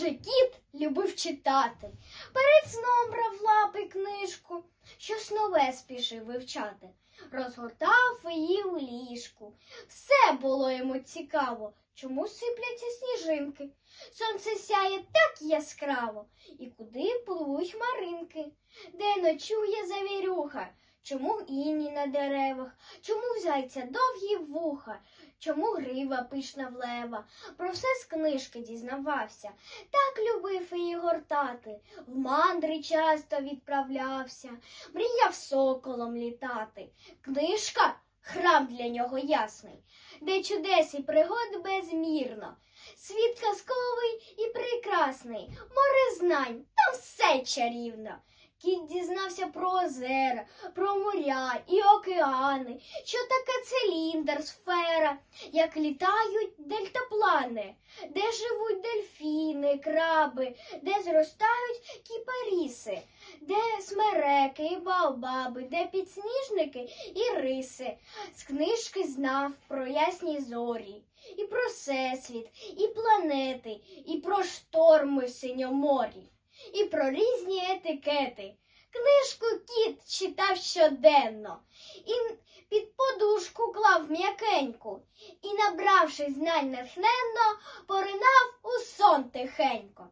же кіт любив читати. Перед сном брав лапи книжку, щось нове спішив вивчати. Розгортав її у ліжку. Все було йому цікаво, чому сипляться сніжинки. Сонце сяє так яскраво, і куди пливуть хмаринки, де ночує завірюха, чому іні на деревах, чому в зайця довгі вуха, чому грива пишна в лева. Про все з книжки дізнавався. Так любив її гортати, в мандри часто відправлявся, мріяв соколом літати. Книжка храм для нього ясний, де чудес і пригод безмірно. Світ казковий і прекрасний, море знань, там все чарівно. Кіт дізнався про озера, про моря і океани, що таке циліндр, сфера, як літають дельтаплани, де живуть дельфіни, краби, де зростають кіпаріси, де смереки і баобаби, де підсніжники і риси. З книжки знав про ясні зорі, і про всесвіт, і планети, і про шторми в синьоморі, і про різні етикети. Книжку кіт читав щоденно, і під подушку клав м'якеньку, і, набравши знань натхненно, поринав у сон тихенько.